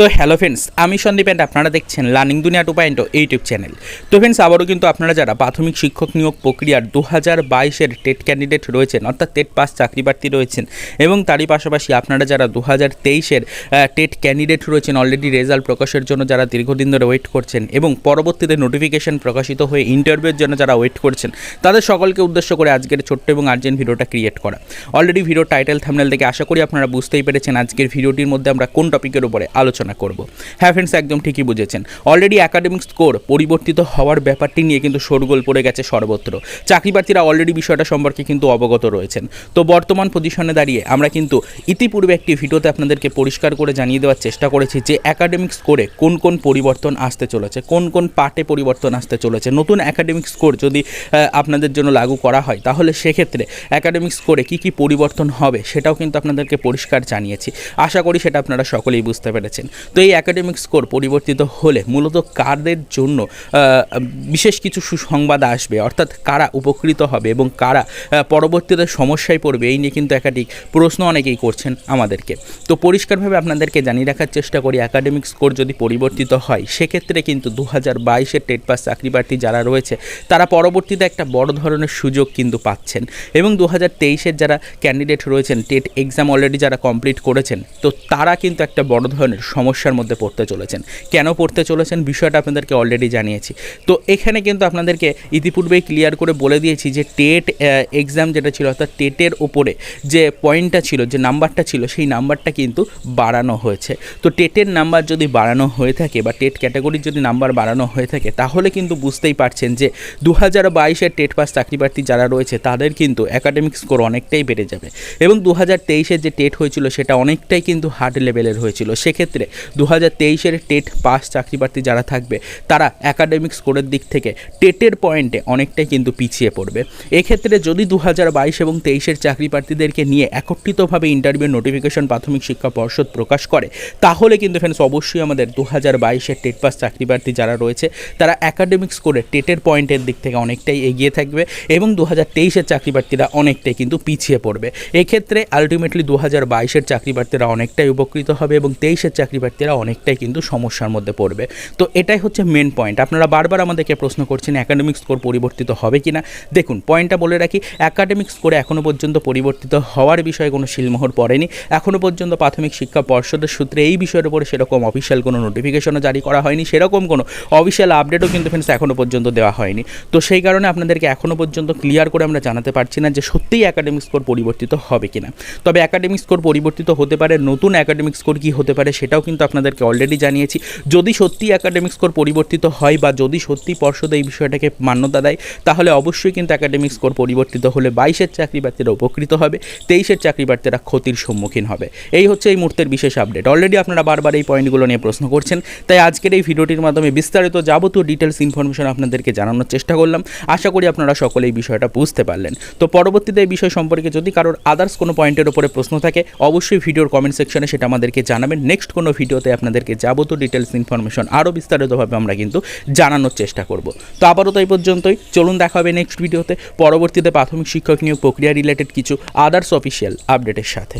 তো hello friends আমি Sandeep and আপনারা দেখছেন learning Duniya two point YouTube channel তো ফ্রেন্ডস আবারও কিন্তু আপনারা যারা প্রাথমিক শিক্ষক নিয়োগ প্রক্রিয়ার দু হাজার বাইশের টেট ক্যান্ডিডেট রয়েছেন, অর্থাৎ টেট পাস চাকরি প্রার্থী রয়েছেন, এবং তারই পাশাপাশি আপনারা যারা দু হাজার তেইশের টেট ক্যান্ডিডেট রয়েছেন অলরেডি রেজাল্ট প্রকাশের জন্য যারা দীর্ঘদিন ধরে ওয়েট করছেন, এবং পরবর্তীতে নোটিফিকেশন প্রকাশিত হয়ে ইন্টারভিউর জন্য যারা ওয়েট করছেন, তাদের সকলকে উদ্দেশ্য করে আজকের ছোট্ট এবং আর্জেন্ট ভিডিওটা ক্রিয়েট করা। অলরেডি ভিডিও টাইটেল থামনেল থেকে আশা করি আপনারা বুঝতেই পেরেছেন আজকের ভিডিওটির মধ্যে আমরা কোন টপিকের উপরে আলোচনা করব। হ্যাঁ ফ্রেন্ডস একদম ঠিকই বুঝেছেন। অলরেডি একাডেমিক স্কোর পরিবর্তিত হওয়ার ব্যাপারটি নিয়ে কিন্তু শোরগোল পড়ে গেছে সর্বত্র। চাকরি প্রার্থীরা অলরেডি বিষয়টা সম্পর্কে কিন্তু অবগত রয়েছেন। তো বর্তমান পজিশনে দাঁড়িয়ে আমরা কিন্তু ইতিপূর্বে একটি ভিডিওতে আপনাদেরকে পরিষ্কার করে জানিয়ে দেওয়ার চেষ্টা করেছি যে একাডেমিক স্কোরে কোন কোন পরিবর্তন আসতে চলেছে, কোন কোন পার্টে পরিবর্তন আসতে চলেছে। নতুন একাডেমিক স্কোর যদি আপনাদের জন্য লাগু করা হয়, তাহলে সেক্ষেত্রে একাডেমিক স্কোরে কী কী পরিবর্তন হবে সেটাও কিন্তু আপনাদেরকে পরিষ্কার জানিয়েছি। আশা করি সেটা আপনারা সকলেই বুঝতে পেরেছেন। তো এই অ্যাকাডেমিক স্কোর পরিবর্তিত হলে মূলত কারদের জন্য বিশেষ কিছু সুসংবাদ আসবে? অর্থাৎ কারা উপকৃত হবে এবং কারা পরবর্তীতে সমস্যায় পড়বে? এই নিয়ে কিন্তু একাধিক প্রশ্ন অনেকেই করছেন আমাদেরকে। তো পরিষ্কারভাবে আপনাদেরকে জানিয়ে রাখার চেষ্টা করি অ্যাকাডেমিক স্কোর যদি পরিবর্তিত হয়, সেক্ষেত্রে কিন্তু দু হাজার বাইশের টেট পাস চাকরি প্রার্থী যারা রয়েছে, তারা পরবর্তীতে একটা বড় ধরনের সুযোগ কিন্তু পাচ্ছেন। এবং দু হাজার তেইশের যারা ক্যান্ডিডেট রয়েছেন, টেট এক্সাম অলরেডি যারা কমপ্লিট করেছেন, তো তারা কিন্তু একটা বড় ধরনের সমস্যার মধ্যে পড়তে চলেছেন। কেন পড়তে চলেছেন বিষয়টা আপনাদেরকে অলরেডি জানিয়েছি। তো এখানে কিন্তু আপনাদেরকে ইতিপূর্বেই ক্লিয়ার করে বলে দিয়েছি যে টেট এক্সাম যেটা ছিল অর্থাৎ টেটের ওপরে যে পয়েন্টটা ছিল, যে নাম্বারটা ছিল, সেই নাম্বারটা কিন্তু বাড়ানো হয়েছে। তো টেটের নাম্বার যদি বাড়ানো হয়ে থাকে বা টেট ক্যাটাগরির যদি নাম্বার বাড়ানো হয়ে থাকে, তাহলে কিন্তু বুঝতেই পারছেন যে দু হাজার বাইশের টেট পাস চাকরি প্রার্থী যারা রয়েছে, তাদের কিন্তু একাডেমিক স্কোর অনেকটাই বেড়ে যাবে। এবং দু হাজার তেইশের যে টেট হয়েছিল, সেটা অনেকটাই কিন্তু হার্ড লেভেলের হয়েছিল। সেক্ষেত্রে দু হাজার তেইশের টেট পাস চাকরি প্রার্থী যারা থাকবে, তারা অ্যাকাডেমিক স্কোরের দিক থেকে টেটের পয়েন্টে অনেকটাই কিন্তু পিছিয়ে পড়বে। এক্ষেত্রে যদি দু হাজার বাইশ এবং তেইশের চাকরি প্রার্থীদেরকে নিয়ে একত্রিতভাবে ইন্টারভিউ নোটিফিকেশন প্রাথমিক শিক্ষা পর্ষদ প্রকাশ করে, তাহলে কিন্তু ফ্রেন্ডস অবশ্যই আমাদের দু হাজার বাইশের টেট পাস চাকরি প্রার্থী যারা রয়েছে, তারা একাডেমিক স্কোরে টেটের পয়েন্টের দিক থেকে অনেকটাই এগিয়ে থাকবে এবং দু হাজার তেইশের চাকরি প্রার্থীরা অনেকটাই কিন্তু পিছিয়ে পড়বে। এক্ষেত্রে আলটিমেটলি দু হাজার বাইশের চাকরি প্রার্থীরা অনেকটাই উপকৃত হবে এবং তেইশের চাকরি প্রার্থীরা অনেকটাই কিন্তু সমস্যার মধ্যে পড়বে। তো এটাই হচ্ছে মেন পয়েন্ট আপনারা বারবার আমাদেরকে প্রশ্ন করছেন অ্যাকাডেমিক স্কোর পরিবর্তিত হবে কি না দেখুন পয়েন্টটা বলে রাখি অ্যাকাডেমিক স্কোরে এখনও পর্যন্ত পরিবর্তিত হওয়ার বিষয়ে কোনো শিলমোহর পড়েনি। এখনও পর্যন্ত প্রাথমিক শিক্ষা পর্ষদের সূত্রে এই বিষয়ের উপরে সেরকম অফিসিয়াল কোনো নোটিফিকেশনও জারি করা হয়নি। সেরকম কোনো অফিসিয়াল আপডেটও কিন্তু ফ্রেন্ডস এখনও পর্যন্ত দেওয়া হয়নি। তো সেই কারণে আপনাদেরকে এখনও পর্যন্ত ক্লিয়ার করে আমরা জানাতে পারছি না যে সত্যিই অ্যাকাডেমিক স্কোর পরিবর্তিত হবে কিনা। তবে অ্যাকাডেমিক স্কোর পরিবর্তিত হতে পারে, নতুন অ্যাকাডেমিক স্কোর কী হতে পারে সেটাও কিন্তু আপনাদেরকে অলরেডি জানিয়েছি, যদি সত্যি একাডেমিক স্কোর পরিবর্তিত হয় বা যদি সত্যি পর্ষদ এই বিষয়টাকে মান্যতা দেয়, তাহলে অবশ্যই কিন্তু একাডেমিক স্কোর পরিবর্তিত হলে বাইশের চাকরি প্রার্থীরা উপকৃত হবে, তেইশের চাকরি প্রার্থীরা ক্ষতির সম্মুখীন হবে। এই হচ্ছে এই মুহূর্তের বিশেষ আপডেট অলরেডি আপনারা বারবার এই পয়েন্টগুলো নিয়ে প্রশ্ন করছেন, তাই আজকের এই ভিডিওটির মাধ্যমে বিস্তারিত যাবতীয় ডিটেলস ইনফরমেশন আপনাদেরকে জানানোর চেষ্টা করলাম। আশা করি আপনারা সকলে এই বিষয়টা বুঝতে পারলেন। তো পরবর্তীতে এই বিষয় সম্পর্কে যদি কারোর আদার্স কোনো পয়েন্টের উপরে প্রশ্ন থাকে, অবশ্যই ভিডিওর কমেন্ট সেকশনে সেটা আমাদেরকে জানাবেন। নেক্সট কোনো ভিডিওতে আপনাদেরকে যাবতীয় ডিটেলস ইনফরমেশন আরও বিস্তারিতভাবে আমরা কিন্তু জানানোর চেষ্টা করব। তো আবারও তো এই পর্যন্তই। চলুন দেখা হবে নেক্সট ভিডিওতে পরবর্তীতে প্রাথমিক শিক্ষক নিয়োগ প্রক্রিয়া রিলেটেড কিছু আদার্স অফিসিয়াল আপডেটের সাথে।